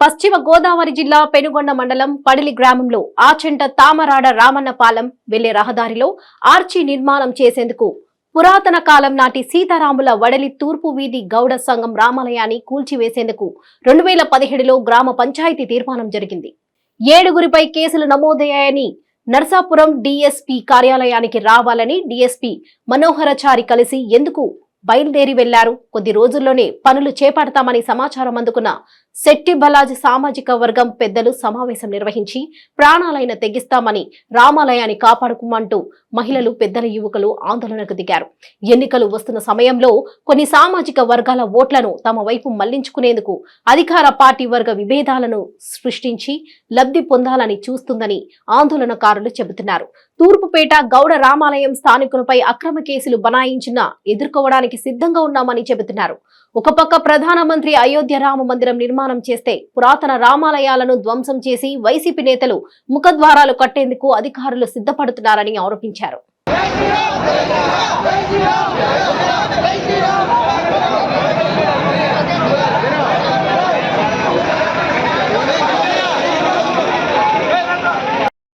పశ్చిమ గోదావరి జిల్లా పెనుగొండ మండలం పడిలి గ్రామంలో ఆచంట తామరాడ రామన్నపాలెం వెళ్ళే రహదారిలో ఆర్చి నిర్మాణం చేసేందుకు పురాతన కాలం నాటి సీతారాముల వడలి తూర్పు వీధి గౌడ సంఘం రామాలయాన్ని కూల్చివేసేందుకు రెండు వేల పదిహేడులో గ్రామ పంచాయతీ తీర్మానం జరిగింది. ఏడుగురిపై కేసులు నమోదయ్యాయని నర్సాపురం డిఎస్పీ కార్యాలయానికి రావాలని డిఎస్పీ మనోహరచారి కలిసి ఎందుకు బయలుదేరి వెళ్ళారు. కొద్ది రోజుల్లోనే పనులు చేపడతామని సమాచారం అందుకున్న శెట్టి బలాజ్ సామాజిక వర్గం పెద్దలు సమావేశం నిర్వహించి ప్రాణాలైన తెగిస్తామని రామాలయాన్ని కాపాడుకోమంటూ మహిళలు పెద్దల యువకులు ఆందోళనకు దిగారు. ఎన్నికలు వస్తున్న సమయంలో కొన్ని సామాజిక వర్గాల ఓట్లను తమ వైపు మళ్ళించుకునేందుకు అధికార పార్టీ వర్గ విభేదాలను సృష్టించి లబ్ధి పొందాలని చూస్తుందని ఆందోళనకారులు చెబుతున్నారు. తూర్పుపేట గౌడ రామాలయం స్థానికులపై అక్రమ కేసులు బనాయించినా ఎదుర్కోవడానికి సిద్ధంగా ఉన్నామని చెబుతున్నారు. ఒక పక్క ప్రధానమంత్రి అయోధ్య రామ మందిరం నిర్మాణం చేస్తే పురాతన రామాలయాలను ధ్వంసం చేసి వైసీపీ నేతలు ముఖద్వారాలు కట్టేందుకు అధికారులు సిద్ధపడుతున్నారని ఆరోపించారు.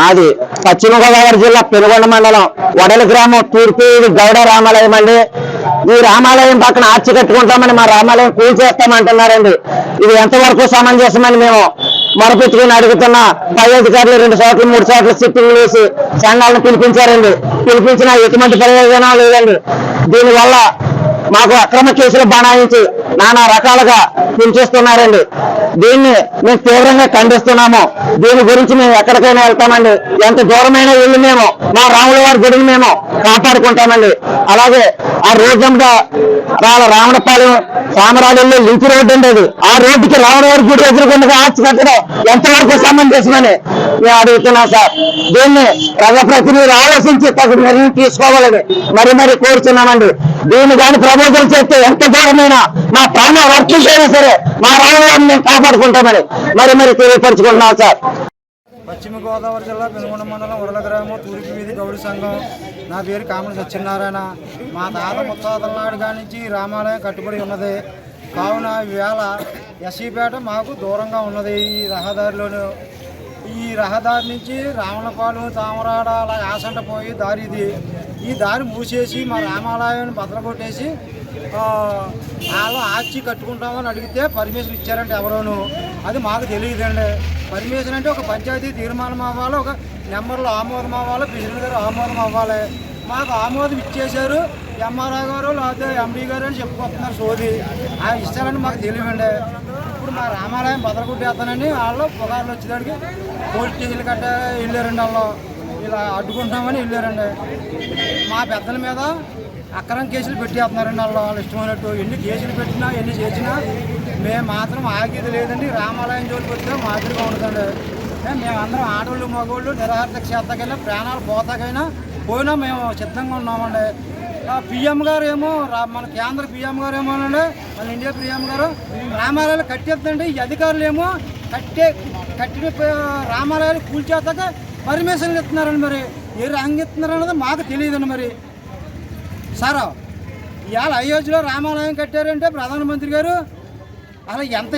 మాది పశ్చిమ గోదావరి జిల్లా పెనుగొండ మండలం వడల గ్రామం తూర్పు ఇది గౌడ రామాలయం అండి. ఈ రామాలయం పక్కన ఆర్చి కట్టుకుంటామని మా రామాలయం కూల్చేస్తామంటున్నారండి ఇది ఎంతవరకు సమంజసమని మేము మొరపెట్టుకుని అడుగుతున్న పై అధికారులు రెండు చోట్ల మూడు చోట్ల సిట్టింగ్ వేసి సంఘాలను పిలిపించారండి. పిలిపించిన ఎటువంటి ప్రయోజనం లేదండి. దీనివల్ల మాకు అక్రమ కేసులు బనాయించి నానా రకాలుగా పిలిచేస్తున్నారండి దీన్ని మేము తీవ్రంగా ఖండిస్తున్నాము. దీని గురించి మేము ఎక్కడికైనా వెళ్తామండి. ఎంత దూరమైన వెళ్ళి మేము మా రాముల వారి గుడిని మేము కాపాడుకుంటామండి. అలాగే ఆ రోడ్డు రాళ్ళ రావణపాలెం సామరాజుల్లో లింక్ రోడ్డు ఉండేది. ఆ రోడ్డుకి రావణవారి గుడి ఎదురుకుండా ఆర్చి కట్టడం ఎంతవరకు సంబంధించమని మేము అడుగుతున్నాం సార్. దీన్ని ప్రజాప్రతినిధులు ఆలోచించి తగు నిర్ణయం తీసుకోవాలని మరి మరి కోరుతున్నామండి దీన్ని కానీ ప్రమోదం చేస్తే ఎంత దూరమైనా మా ప్రాణ వర్తించైనా సరే మా రామవారిని మేము కాపాడుకుంటామని మరి మరి తెలియపరుచుకుంటున్నాం సార్. పశ్చిమ గోదావరి జిల్లా పెనుగొండ మండలం ఉరల గ్రామం తూర్పు వీధి గౌడి సంఘం. నా పేరు కామల సత్యనారాయణ. మా తాత ముత్తాతల నాడు కానించి రామాలయం కట్టుబడి ఉన్నది. కావున ఈవేళ ఎస్సీపేట మాకు దూరంగా ఉన్నది. ఈ రహదారిలోనూ ఈ రహదారి నుంచి రావణపాలు తామరాడ అలా ఆసంట పోయి దారి ఇది. ఈ దారి మూసేసి మా రామాలయాన్ని బదలగొట్టేసి ఆ, వాళ్ళు కట్టుకుంటామని అడిగితే పర్మిషన్ ఇచ్చారంటే ఎవరోను. అది మాకు తెలియదండి. పర్మిషన్ అంటే ఒక పంచాయతీ తీర్మానం అవ్వాలి ఒక నెంబర్లో ఆమోదం అవ్వాలి ప్రెసిడెంట్ గారు ఆమోదం అవ్వాలి. మాకు ఆమోదం ఇచ్చేశారు ఎంఆర్ఆర్ గారు లేకపోతే ఎండీ గారు అని చెప్పుకొస్తున్నారు సోది. ఆయన ఇస్తారని మాకు తెలియదండి ఇప్పుడు మా రామాలయం బదలగొట్టేస్తానని వాళ్ళు పుగార్లు వచ్చేదానికి పోలీస్ స్టేషన్లు కట్ట వెళ్ళారండి వాళ్ళు. ఇలా అడ్డుకుంటామని వెళ్ళారండి మా పెద్దల మీద అక్రమ కేసులు పెట్టేస్తున్నారండి వాళ్ళు. వాళ్ళు ఇష్టమైనట్టు ఎన్ని కేసులు పెట్టినా ఎన్ని చేసినా మేము మాత్రం ఆగేది లేదండి. రామాలయం జోలికి వచ్చినా మాదిరిగా ఉండదండి మేమందరం ఆడవాళ్ళు మగవాళ్ళు నిరాహార క్షేత్రకైనా ప్రాణాలు పోతాకైనా పోయినా మేము సిద్ధంగా ఉన్నామండి. పిఎం గారు ఏమో రా- మన కేంద్ర పిఎం గారు ఏమోనండి మన ఇండియా పిఎం గారు రామాలయాలు కట్టేద్దండి ఈ అధికారులు ఏమో కట్టే కట్టిన రామాలయాలు కూల్చేస్తాక పర్మిషన్లు ఇస్తున్నారండి మరి ఏ రంగు ఇస్తున్నారు అన్నది మాకు తెలియదండి మరి. సార్ ఇవాళ అయోధ్యలో రామాలయం కట్టారంటే ప్రధానమంత్రి గారు అలా ఎంత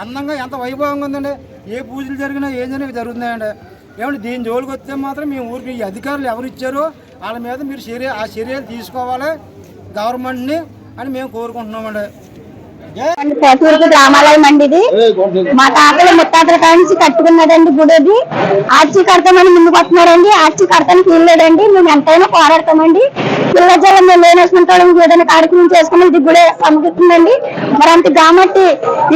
అందంగా ఎంత వైభవంగా ఉందండి. ఏ పూజలు జరిగినా ఏం జరిగినా జరుగుతున్నాయండి. ఏమంటే దీని జోలికి వస్తే మాత్రం మేము ఊరికి ఈ అధికారులు ఎవరు ఇచ్చారో? వాళ్ళ మీద మీరు చర్య ఆ చర్యలు తీసుకోవాలి గవర్నమెంట్ని అని మేము కోరుకుంటున్నామండి. తూర్పు గ్రామాలయం అండి ఇది. మా తాతలు ముత్తాతల కానించి కట్టుకున్నదండి గుడి ఆర్చి కడతామని ముందుకు వస్తున్నారండి ఆర్చి కడతానికి వీల్లేదండి. మేము ఎంతైనా పోరాడతామండి. పిల్ల జలం మేము వాళ్ళకి ఏదైనా కార్యక్రమం చేసుకుని ఇది గుడి సమకూరుతుందండి. మరి అంత కాబట్టి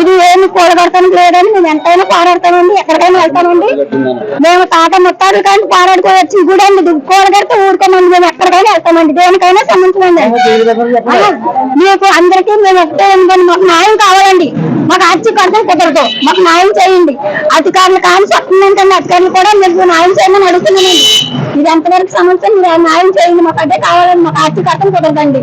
ఇది ఏమి కూడగడతానికి లేదని మేము ఎంతైనా పోరాడతామండి ఎక్కడికైనా వెళ్తామండి మేము తాత ముత్తాతలు కానీ పోరాడుకొని వచ్చి ఈ గుడి అండి ఇది కూడగడితే ఊరుకోమండి మేము ఎక్కడికైనా వెళ్తామండి దేనికైనా సంబంధించమండి. మీకు అందరికీ మేము ఒకటే మాకు న్యాయం కావాలండి. మాకు ఆర్చి కడతాం కుదరదు మాకు న్యాయం చేయండి. అధికారులు కానీ చెప్పండి అధికారులు కూడా మీకు న్యాయం చేయమని అడుగుతున్నానండి. ఇది ఎంతవరకు సమస్య మీరు న్యాయం చేయండి మాకు అదే కావాలండి మాకు ఆర్చి కడతాం కుదరదండి.